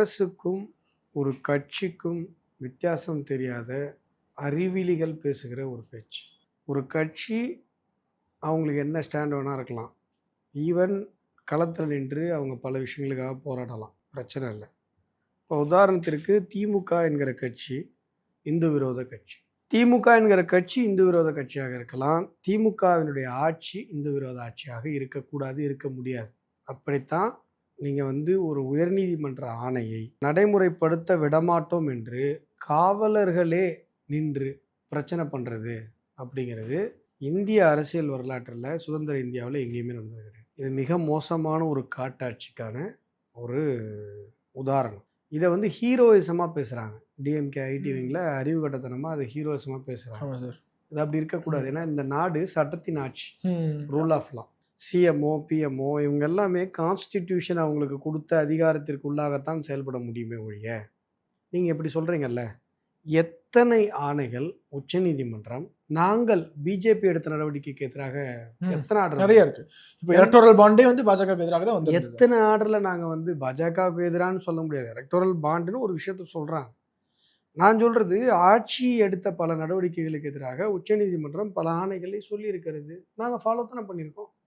அரசுக்கும் ஒரு கட்சிக்கும் வித்தியாசம் தெரியாத அறிவிலிகள் பேசுகிற ஒரு பேச்சு. ஒரு கட்சி அவங்களுக்கு என்ன ஸ்டாண்ட் வேணால் இருக்கலாம். ஈவன் களத்தில் நின்று அவங்க பல விஷயங்களுக்காக போராடலாம். பிரச்சனை இல்லை. இப்போ உதாரணத்திற்கு திமுக என்கிற கட்சி இந்து விரோத கட்சி. திமுக என்கிற கட்சி இந்து விரோத கட்சியாக இருக்கலாம். திமுகவினுடைய ஆட்சி இந்து விரோத ஆட்சியாக இருக்கக்கூடாது இருக்க முடியாது. அப்படித்தான் நீங்கள் வந்து ஒரு உயர்நீதிமன்ற ஆணையை நடைமுறைப்படுத்த விடமாட்டோம் என்று காவலர்களே நின்று பிரச்சனை பண்ணுறது அப்படிங்கிறது இந்திய அரசியல் வரலாற்றில் சுதந்திர இந்தியாவில் எங்கேயுமே நடந்தது கிடையாது. இது மிக மோசமான ஒரு காட்டாட்சிக்கான ஒரு உதாரணம். இதை வந்து ஹீரோயிசமாக பேசுகிறாங்க டிஎம்கே ஐடி விங்கில் அறிவு கட்டத்தனமாக அதை ஹீரோயிசமாக பேசுகிறாங்க அது அப்படி இருக்கக்கூடாது. ஏன்னா இந்த நாடு சட்டத்தின் ஆட்சி. Rule of law. CMO PMO இவங்க எல்லாமே கான்ஸ்டிடியூஷன் அவங்களுக்கு கொடுத்த அதிகாரத்திற்கு உள்ளாகத்தான் செயல்பட முடியுமே ஒழிய நீங்கள் இப்படி சொல்கிறீங்கல்ல எத்தனை ஆணைகள் உச்சநீதிமன்றம் நாங்கள் பிஜேபி எடுத்த நடவடிக்கைக்கு எதிராக. எத்தனை ஆர்டர் நிறைய இருக்கு. இப்போ எலக்டோரல் பாண்டே வந்து பாஜக எதிராக தான் வந்து எத்தனை ஆர்டரில் நாங்கள் வந்து பாஜகவுக்கு எதிரான்னு சொல்ல முடியாது. எலக்டோரல் பாண்டுன்னு ஒரு விஷயத்த சொல்கிறாங்க நான் சொல்கிறது ஆட்சி எடுத்த பல நடவடிக்கைகளுக்கு எதிராக உச்சநீதிமன்றம் பல ஆணைகளை சொல்லி இருக்கிறது நாங்கள் ஃபாலோ தானே பண்ணியிருக்கோம்.